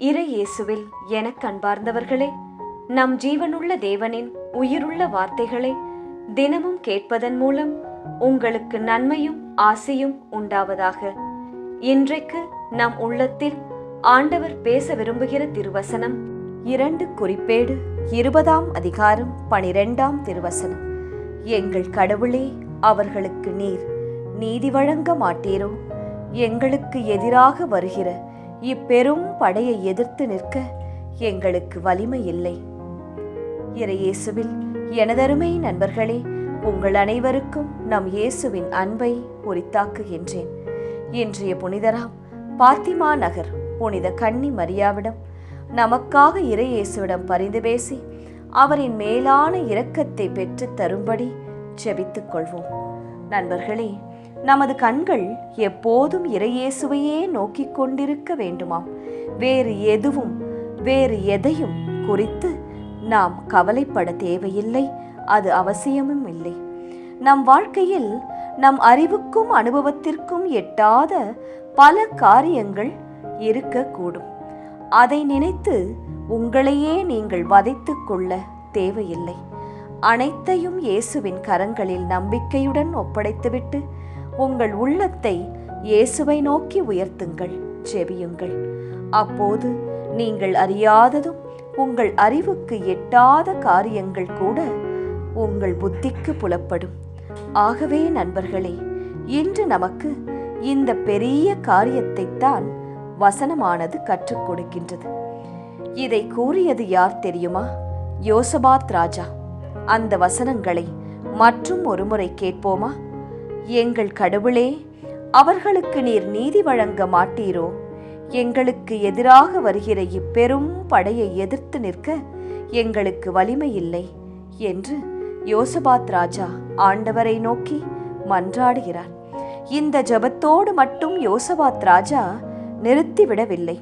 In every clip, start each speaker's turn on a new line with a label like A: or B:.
A: இறை இயேசுவில் எனக் அன்பார்ந்தவர்களே நம் ஜீவனுள்ள தேவனின் உயிருள்ள வார்த்தைகளை தினமும் கேட்பதன் மூலம் உங்களுக்கு நன்மையும் ஆசையும் உண்டாவதாக. இன்றைக்கு நம் உள்ளத்தில் ஆண்டவர் பேச விரும்புகிற திருவசனம் இரண்டு குறிப்பேடு இருபதாம் அதிகாரம் பனிரெண்டாம் திருவசனம். எங்கள் கடவுளே அவர்களுக்கு நீர் நீதி வழங்க மாட்டீரோ? எங்களுக்கு எதிராக வருகிற இப்பெரும் படையை எதிர்த்து நிற்க எங்களுக்கு வலிமை இல்லை. இறையேசுவில் எனதருமை நண்பர்களே உங்கள் அனைவருக்கும் நம் இயேசுவின் அன்பை உரித்தாக்குகின்றேன். இன்றைய புனிதராம் பாத்திமா நகர் புனித கன்னி மரியாவிடம் நமக்காக இறையேசுவிடம் பரிந்து பேசி அவரின் மேலான இரக்கத்தை பெற்றுத் தரும்படி செபித்துக் கொள்வோம். நண்பர்களே நமது கண்கள் எப்போதும் இறையேசுவையே நோக்கிக் கொண்டிருக்க வேண்டுமாம். வேறு எதுவும் வேறு எதையும் குறித்து நாம் கவலைப்பட தேவையில்லை. அது அவசியமும் இல்லை. நம் வாழ்க்கையில் நம் அறிவுக்கும் அனுபவத்திற்கும் எட்டாத பல காரியங்கள் இருக்கக்கூடும். அதை நினைத்து உங்களையே நீங்கள் வதைத்துக்கொள்ள தேவையில்லை. அனைத்தையும் இயேசுவின் கரங்களில் நம்பிக்கையுடன் ஒப்படைத்துவிட்டு உங்கள் உள்ளத்தை இயேசுவை நோக்கி உயர்த்துங்கள் செவியுங்கள் அப்போது நீங்கள் அறியாததும் உங்கள் அறிவுக்கு எட்டாத காரியங்கள் கூட உங்கள் புத்திக்கு புலப்படும். ஆகவே நண்பர்களே இன்று நமக்கு இந்த பெரிய காரியத்தைத்தான் வசனமானது கற்றுக் கொடுக்கின்றது. இதை கூறியது யார் தெரியுமா? யோசபாத் ராஜா. அந்த வசனங்களை மற்றும் ஒருமுறை கேட்போமா? எங்கள் கடவுளே அவர்களுக்கு நீர் நீதி வழங்க மாட்டீரோ? எங்களுக்கு எதிராக வருகிற இப்பெரும் படையை எதிர்த்து நிற்க எங்களுக்கு வலிமை இல்லை என்று யோசபாத் ராஜா ஆண்டவரை நோக்கி மன்றாடுகிறார். இந்த ஜபத்தோடு மட்டும் யோசபாத் ராஜா நிறுத்திவிடவில்லை.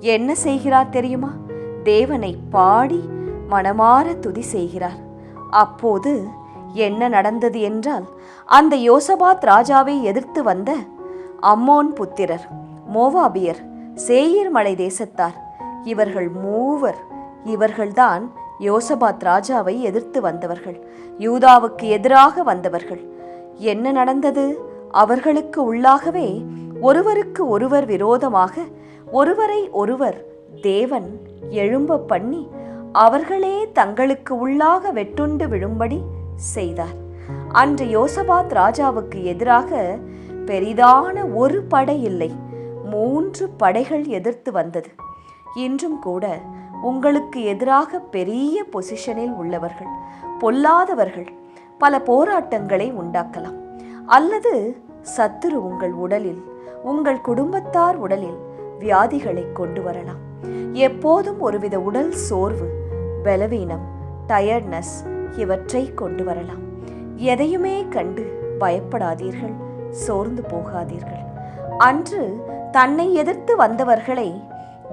A: என்ன செய்கிறார் தெரியுமா? தேவனை பாடி மனமாற துதி செய்கிறார். அப்போது என்ன நடந்தது என்றால் அந்த யோசபாத் ராஜாவை எதிர்த்து வந்த அம்மோன் புத்திரர் மோவாபியர் சேயீர் மலை தேசத்தார் இவர்கள் மூவர் இவர்கள்தான் யோசபாத் ராஜாவை எதிர்த்து வந்தவர்கள் யூதாவுக்கு எதிராக வந்தவர்கள். என்ன நடந்தது? அவர்களுக்கு உள்ளாகவே ஒருவருக்கு ஒருவர் விரோதமாக ஒருவரை ஒருவர் தேவன் எழும்ப பண்ணி அவர்களே தங்களுக்கு உள்ளாக வெட்டுண்டு விழும்படி செய்தார். அன்று யோசபாத் ராஜாவுக்கு எதிராக பெரிதான ஒரு படை இல்லை மூன்று படைகள் எதிர்த்து வந்தது. இன்றும் கூட உங்களுக்கு எதிராக பெரிய பொசிஷனில் உள்ளவர்கள் பொல்லாதவர்கள் பல போராட்டங்களை உண்டாக்கலாம். அல்லது சத்துரு உங்கள் உடலில் உங்கள் குடும்பத்தார் உடலில் வியாதிகளை கொண்டு வரலாம். எப்போதும் ஒருவித உடல் சோர்வு பலவீனம் டயர்ட்னஸ் இவற்றை கொண்டு வரலாம் எதையுமே கண்டு பயப்படாதீர்கள் சோர்ந்து போகாதீர்கள். அன்று தன்னை எதிர்த்து வந்தவர்களை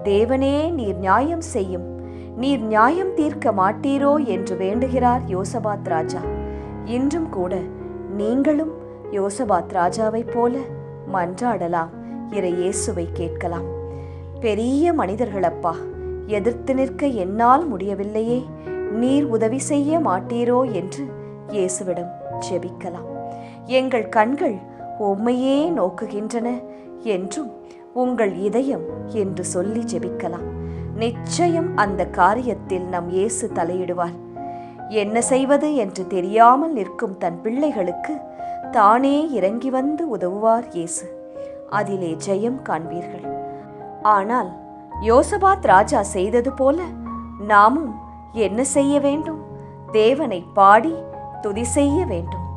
A: தேவனே நீர் நியாயம் செய்யும். நீர் நியாயம் தீர்க்க மாட்டீரோ என்று வேண்டுகிறார் யோசபாத் ராஜா. இன்றும் கூட நீங்களும் யோசபாத் ராஜாவைப் போல மன்றாடலாம் இறை இயேசுவை கேட்கலாம். பெரிய மனிதர்களப்பா எதிர்த்து நிற்க என்னால் முடியவில்லையே. நீர் உதவி செய்ய மாட்டீரோ என்று இயேசுவிடம் ஜெபிக்கலாம். எங்கள் கண்கள் உம்மையே நோக்குகின்றன என்றும் உங்கள் இதயம் என்று சொல்லி ஜெபிக்கலாம். நிச்சயம் அந்த காரியத்தில் நம் இயேசு தலையிடுவார். என்ன செய்வது என்று தெரியாமல் நிற்கும் தன் பிள்ளைகளுக்கு தானே இறங்கி வந்து உதவுவார் இயேசு. அதிலே ஜெயம் காண்பீர்கள். ஆனால் யோசபாத் ராஜா செய்தது போல நாமும் என்ன செய்ய வேண்டும்? தேவனை பாடி துதி செய்ய வேண்டும்.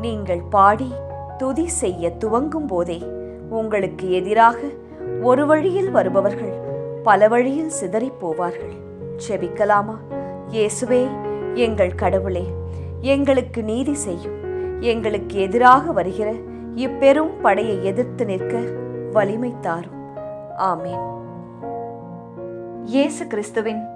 A: நீங்கள் பாடி துதி செய்ய துவங்கும் போதே உங்களுக்கு எதிராக ஒரு வழியில் வருபவர்கள் பல வழியில் சிதறிப் போவார்கள். செபிக்கலாமா இயேசுவே எங்கள் கடவுளே எங்களுக்கு நீதி செய்யும். எங்களுக்கு எதிராக வருகிற இப்பெரும் படையை எதிர்த்து நிற்க வலிமை தாரும். ஆமேன். இயேசு கிறிஸ்துவின்